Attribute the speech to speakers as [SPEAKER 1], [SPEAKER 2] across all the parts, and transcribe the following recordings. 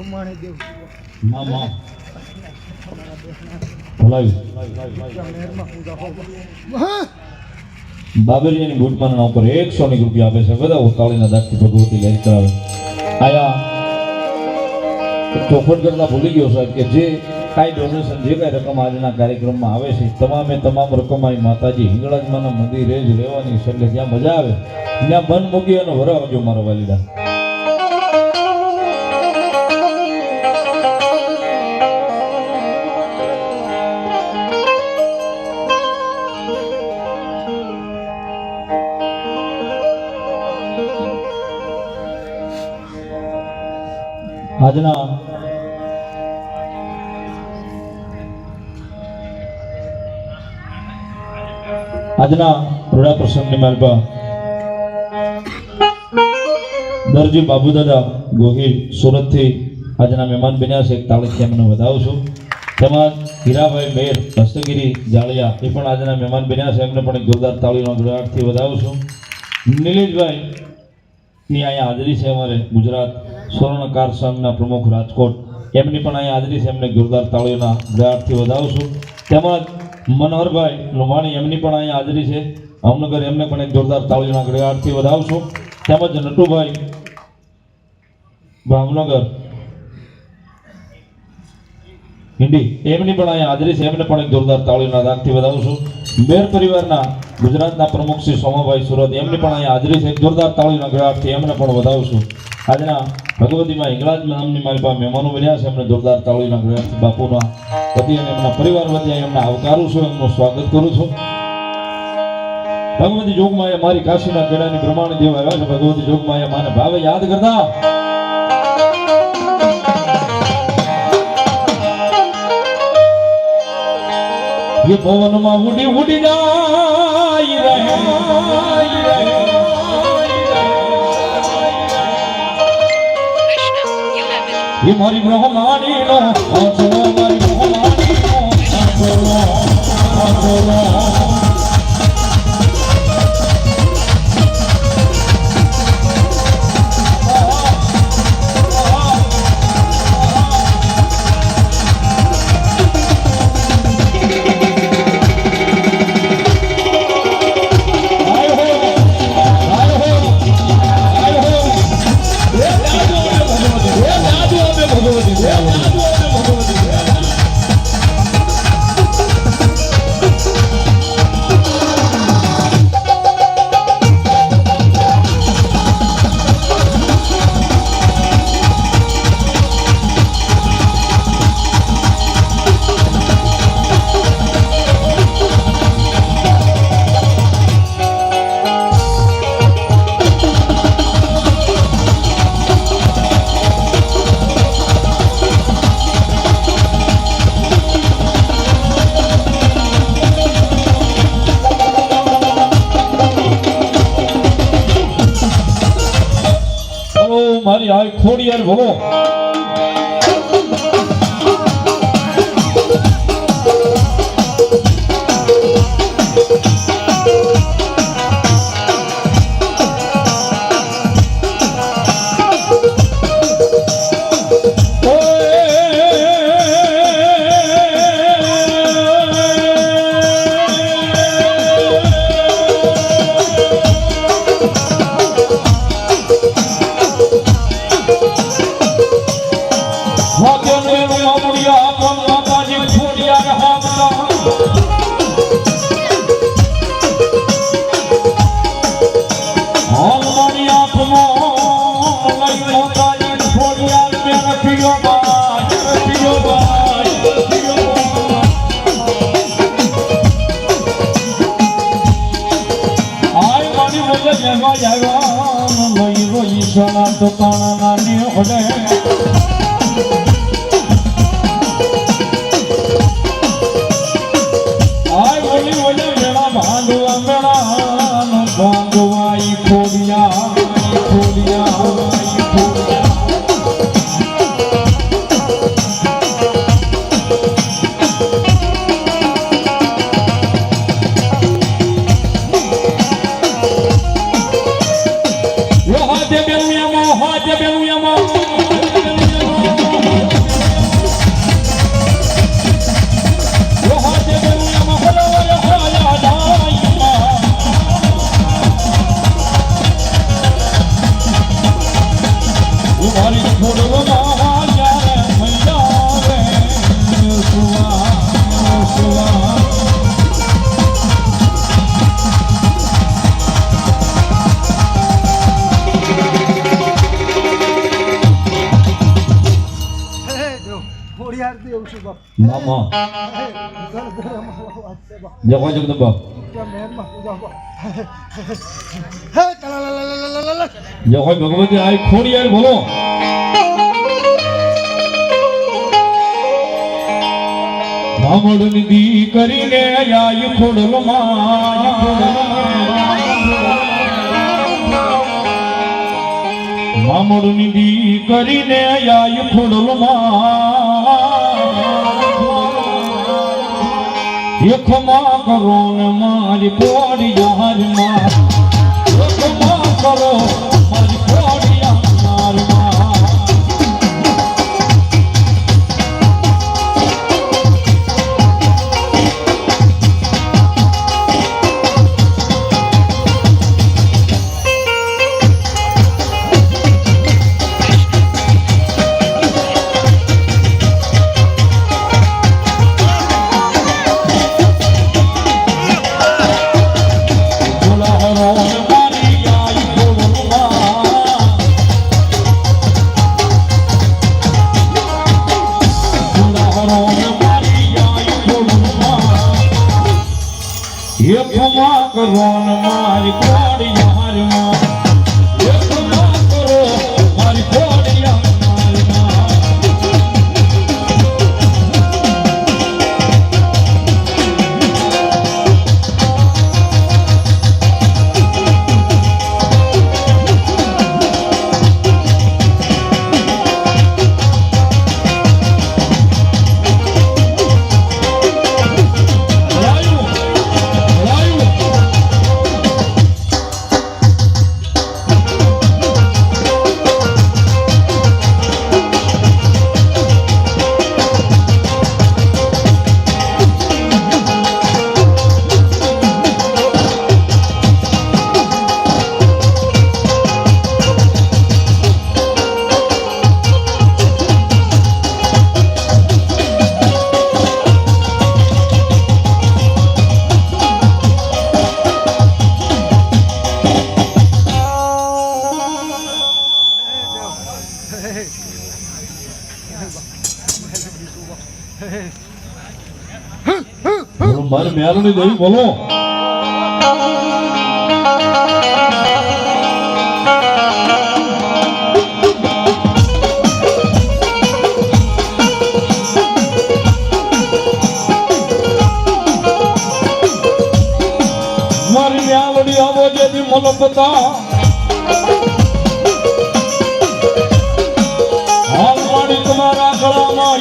[SPEAKER 1] રૂમાણી દેવ. મામા. ઉપર એકસો ની રૂપિયા આપે છે. બધા ઉતાળીના દાખલ ભગવતી લઈ કરાવે. આયા. ચોખવટ કરતા ભૂલી ગયો સાહેબ કે જે કાંઈ ડોનેશન જે કાંઈ રકમ આજના કાર્યક્રમમાં આવે છે તમામે તમામ રકમ આવી માતાજી હિંગળાજમાના મંદિરે જ રહેવાની છે. એટલે જ્યાં મજા આવે. ત્યાં મન મૂકી અને વરાવજો મારા વાલીદા આજના આજના રૂડા પ્રસંગની માલપા દરજી બાબુદાદા ગોહિલ સુરતથી આજના મહેમાન બન્યા છે. તાળીથી એમને વધાવું છું. તેમજ હીરાભાઈ મેર, હસ્તગીરી, જાળિયા, એ પણ આજના મહેમાન બન્યા છે. એમને પણ એક જોરદાર તાળીનો ગળાટથી વધાવું છું. નિલેશભાઈ ની અહીંયા હાજરી છે અમારે ગુજરાત સ્વર્ણકાર સંઘના પ્રમુખ રાજકોટ. એમની પણ અહીંયા હાજરી છે. એમને જોરદાર તાળીઓના ગળાટથી વધાવું છું. તેમજ મનોહરભાઈ લુમાણી એમની પણ અહીંયા હાજરી છે. ભાવનગર એમને પણ એક જોરદાર તાળીઓના ગળાટથી વધાવું છું. તેમજ નટુભાઈ ભાવનગર. હિન્દી એમની પણ અહીંયા હાજરી છે. એમને પણ એક જોરદાર તાળીઓના દાગથી વધાવું મેર પરિવારના ગુજરાતના પ્રમુખ શ્રી સોમાભાઈ સુરત, એમની પણ અહીંયા હાજરી છે. જોરદાર તાળીઓના ગળાટથી એમને પણ વધાવું છું આજના ભગવતીમાં હિંગળાજ નામની મારી પાસે મહેમાનો બન્યા છે. એમને જોરદાર તાળીઓના ગળાટથી બાપુના પતિ અને એમના પરિવાર વતી એમને આવકારું છું. એમનું સ્વાગત કરું છું. ભગવતી જોગમાં એ મારી કાશીના કેળાની પ્રમાણે દેવા આવ્યા છે. ભગવતી જોગમાં એ માને ભાવે યાદ કરતા ये પવનમાં ઉડી ઉડી જાય રહે. ये મારી બ્રહ્માણી નો આંચો મારી બ્રહ્માણી નો આંચો આંચો મારી આ ખોડી યાર સોના તો કાણા Mama. Jangan jumpa. Jangan main mah. જય ભગવતી આઈ ખોડિયાર બોલો બ્રાહ્મણની દીકરીને આઈ ખોડલમાં મામડની દી કરીને આઈ એક માં કરો ને મારી પોડી મેલની દેવી બોલો. મારી મેલડી આવો જેથી મલપતા હાલ મારી તમારા ગળામાં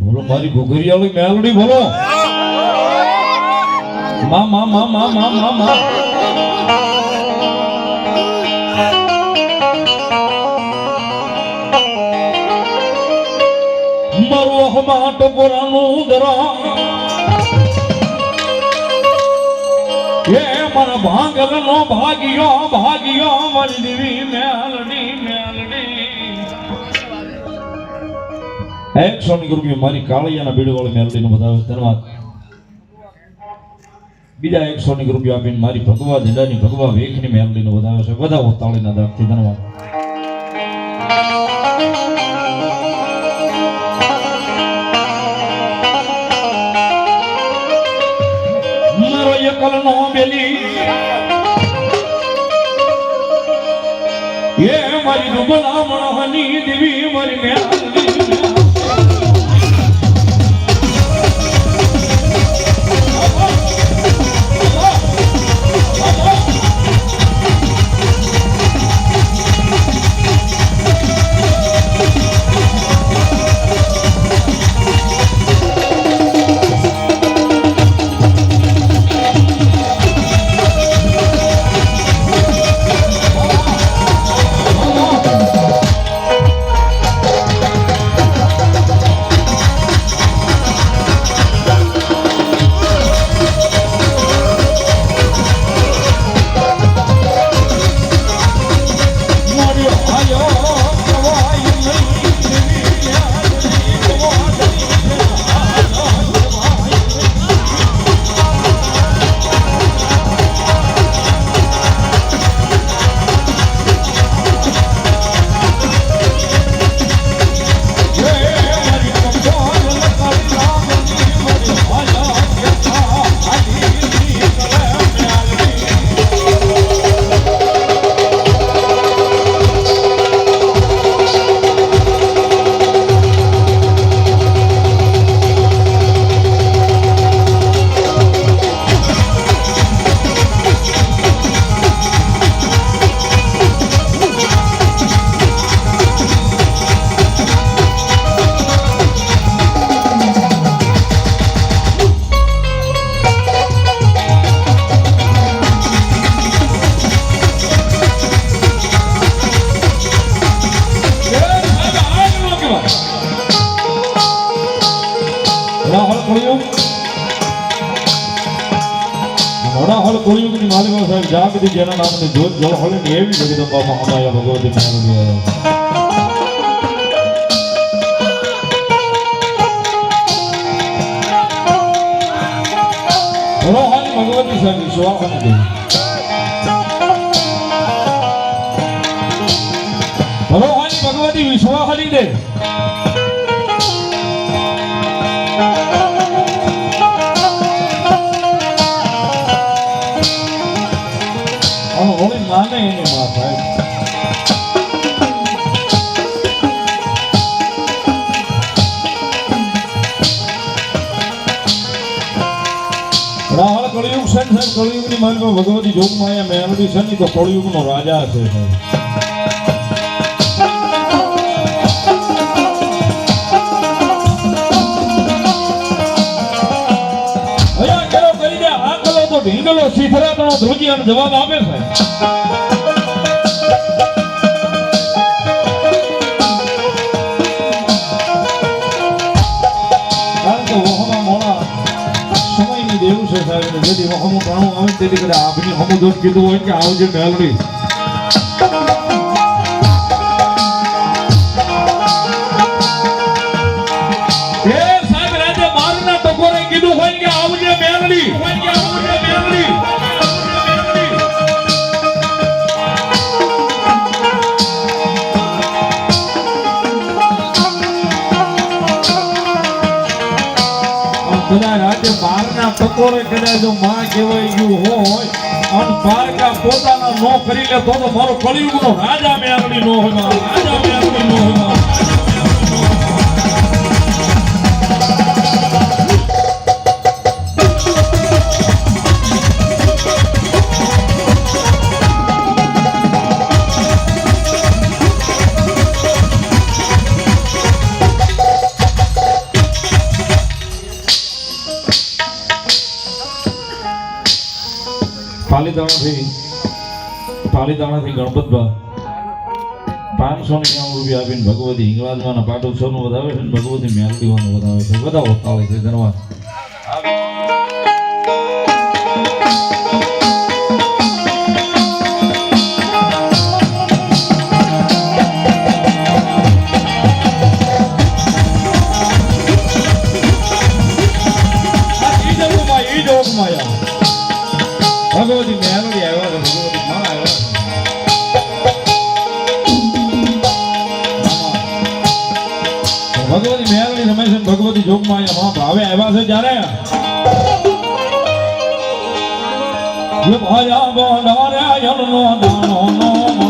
[SPEAKER 1] બોલો, મારી ઘુઘરિયાળી મેલડી બોલો. મા મા મા મા મા મા મા. મારું અહમાટ પુરાનું દરા એ મારા ભાંગલ નો ભાગ્યો ભાગ્યો મેલડી મેલડી. એક ગુરુ મારી કાળિયાના બીડવાળી મેલડીનો બતાવે ધન્યવાદ બીજા એક સોની ગુરુ આપીને મારી ભગવા જડાની ભગવા વેખની મેલડીનો બતાવે છે બધા તાળીના દાખથી ધન્યવાદ નો બેલી એ મારી દુગલા મણહની દેવી મારી મેલડી જગદી જેના નામની જોત જળ હળી એવી જગદંબા મહામાયા ભગવતી માનવી રોહન ભગવતી સાહેબ સ્વાગત દે રોહન દે નહીં ને મા ભાઈ રાહળ કળિયુગ છે સાહેબ કળિયુગની માનમાં ભગવતી જોગમાં અહીંયા મેલડી છે ને તો કળિયુગનો રાજા છે સાહેબ શીથરા તો જવાબ આપે છે. દેવું છે સાહેબ જેથી વહોમું ઘણું આવે તેથી કદાચ આપની હમું દોષ કીધું હોય કે આવજે મેલડી. બારના ટકોરે કદાચ જો માં કહેવાય ગયું હોય, અને બાળકા પોતાના નો કરી તો મારો કળિયુગનો રાજા આપણી નો હોય રાજા મેલડી નો હોય પાલીતાણાથી પાલીતાણાથી ગણપતભા પાંચસો ને નેવું રૂપિયા આપીને ભગવતી હિંગળાજવાના પાટો છનું વધાવે છે ભગવતી મેલડીવાનું વધાવે છે. બધા તાળી છે ધન્યવાદ છે જ્યારે ભાયા બોલાર્યાયણનો દાણો નો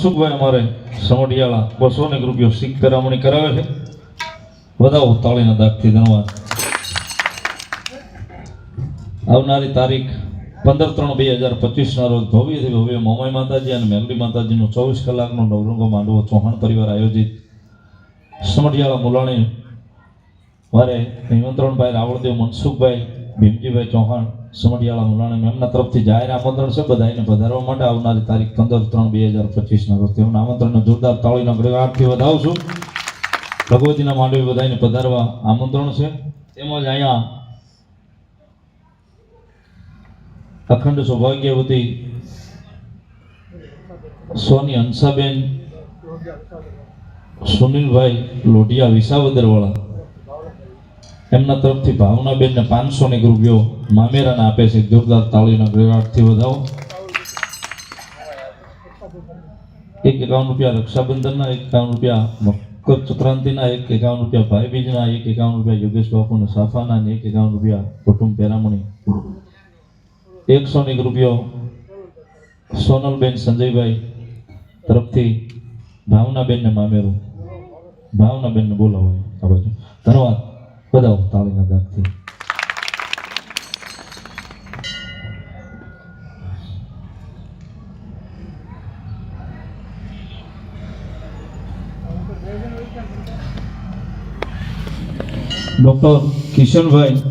[SPEAKER 1] મનસુખભાઈ અમારે સમઢિયાળા બસો ને રૂપિયો શીખ પેરામણી કરાવે છે. વધાવો તાળીના દાખથી ધન્યવાદ આવનારી તારીખ પંદર ત્રણ બે હજાર પચીસના રોજ ભવ્યથી ભવ્ય મોમાઈ માતાજી અને મેલડી માતાજીનો ચોવીસ કલાકનો નવરંગો માંડવો ચૌહાણ પરિવાર આયોજિત. સમઢિયાળા મુલાણી મારે નિમંત્રણભાઈ રાવળદેવ, મનસુખભાઈ ભીમજીભાઈ ચૌહાણ સમઢિયાળા મુલાણી એમના તરફથી જાહેર આમંત્રણ છે. બધાને પધારવા માટે આવનારી તારીખ પંદર ત્રણ બે હજાર પચીસના રોજ તેમના આમંત્રણને જોરદાર તાળીના ગળગાટથી વધાવું છું. ભગવતીના માંડવી બધાને પધારવા આમંત્રણ છે. તેમજ અહીંયા અખંડ સૌભાગ્યવતી સોની હંસાબેન, સુનિલભાઈ લોઢિયા વિસાવદરવાળા એમના તરફથી ભાવનાબેનને પાંચસો ને એક રૂપિયો મામેરાને આપે છે. જોરદાર તાળીના ગળગાટથી વધાવો. એક એકાવન રૂપિયા રક્ષાબંધનના, એક એકાવન રૂપિયા મકર સંક્રાંતિના, એક એકાવન રૂપિયા ભાઈ બીજના એક એકાવન રૂપિયા યોગેશ બાપુને સાફાના અને એક એકાવન રૂપિયા કુટુંબ પેરામણી. એકસો એક રૂપિયો સોનલબેન સંજયભાઈ તરફથી ભાવનાબેનને મામેરું. ભાવનાબેનને બોલાવો આ બાજુ. ધન્યવાદ. બધા તાળીના દાગથી ડોક્ટર કિશનભાઈ